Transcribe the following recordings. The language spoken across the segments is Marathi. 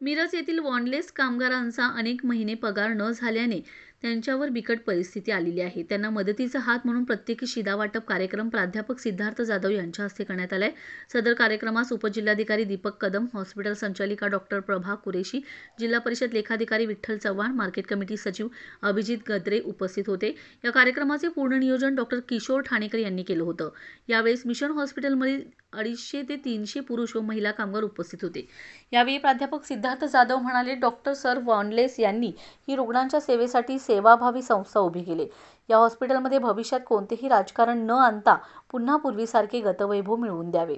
मिरज येथील वॉनलेस कामगारांचा अनेक महिने पगार न झाल्याने त्यांच्यावर बिकट परिस्थिती आलेली आहे. त्यांना मदतीचा हात म्हणून प्रत्येकी शिदावाटप कार्यक्रम प्राध्यापक सिद्धार्थ जाधव यांच्या हस्ते करण्यात आलाय. सदर कार्यक्रमास उपजिल्हाधिकारी दीपक कदम हॉस्पिटल संचालिका डॉक्टर प्रभा कुरेशी जिल्हा परिषद लेखाधिकारी विठ्ठल चव्हाण मार्केट कमिटी सचिव अभिजित गद्रे उपस्थित होते. या कार्यक्रमाचे पूर्ण नियोजन डॉक्टर किशोर ठाणेकर यांनी केलं होतं. यावेळेस मिशन हॉस्पिटलमधील अडीचशे ते तीनशे पुरुष व महिला कामगार उपस्थित होते. यावेळी प्राध्यापक सिद्धार्थ जाधव म्हणाले डॉक्टर सर वॉनलेस यांनी ही रुग्णांच्या सेवेसाठी सेवाभावी संस्था उभी केली. या हॉस्पिटलमध्ये भविष्यात कोणतेही राजकारण न आणता पुन्हा पूर्वीसारखे गतवैभव मिळवून द्यावे.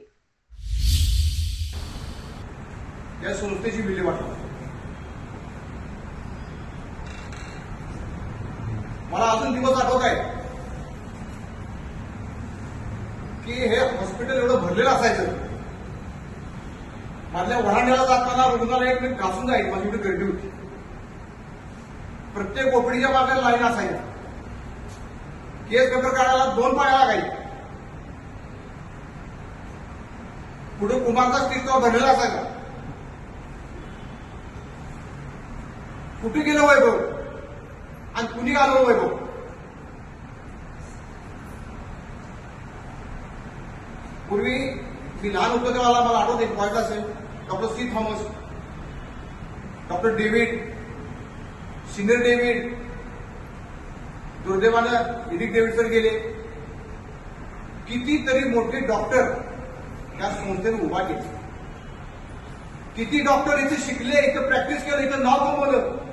या संस्थेची विल्हेवाट मला अजून दिवस आठवत आहे की हे हॉस्पिटल एवढं भरलेलं असायचं. माझ्या वरांड्याला जाताना रुग्णालयात एक घासून जाईल माझी एवढी गर्दी होती. प्रत्येक ओपडीच्या मागे लाईन असायची. केस पेपर काढायला दोन पाया लागायचे. पुढे कुमारचा स्टील भरलेला असायचा. कुठे गेलं वैभव? आणि कुणी घालवलं वैभव? पूर्वी मी लहान होतो तेव्हा मला आठवते एक पॉईंट असेल doctor C Thomas. Doctor David senior David दुर्दैवानं इडिक डेव्हिडवर गेले. कितीतरी मोठे डॉक्टर या संस्थेने उभा केले. किती डॉक्टर इथे शिकले इथं प्रॅक्टिस केलं इथं नाव कमवलं.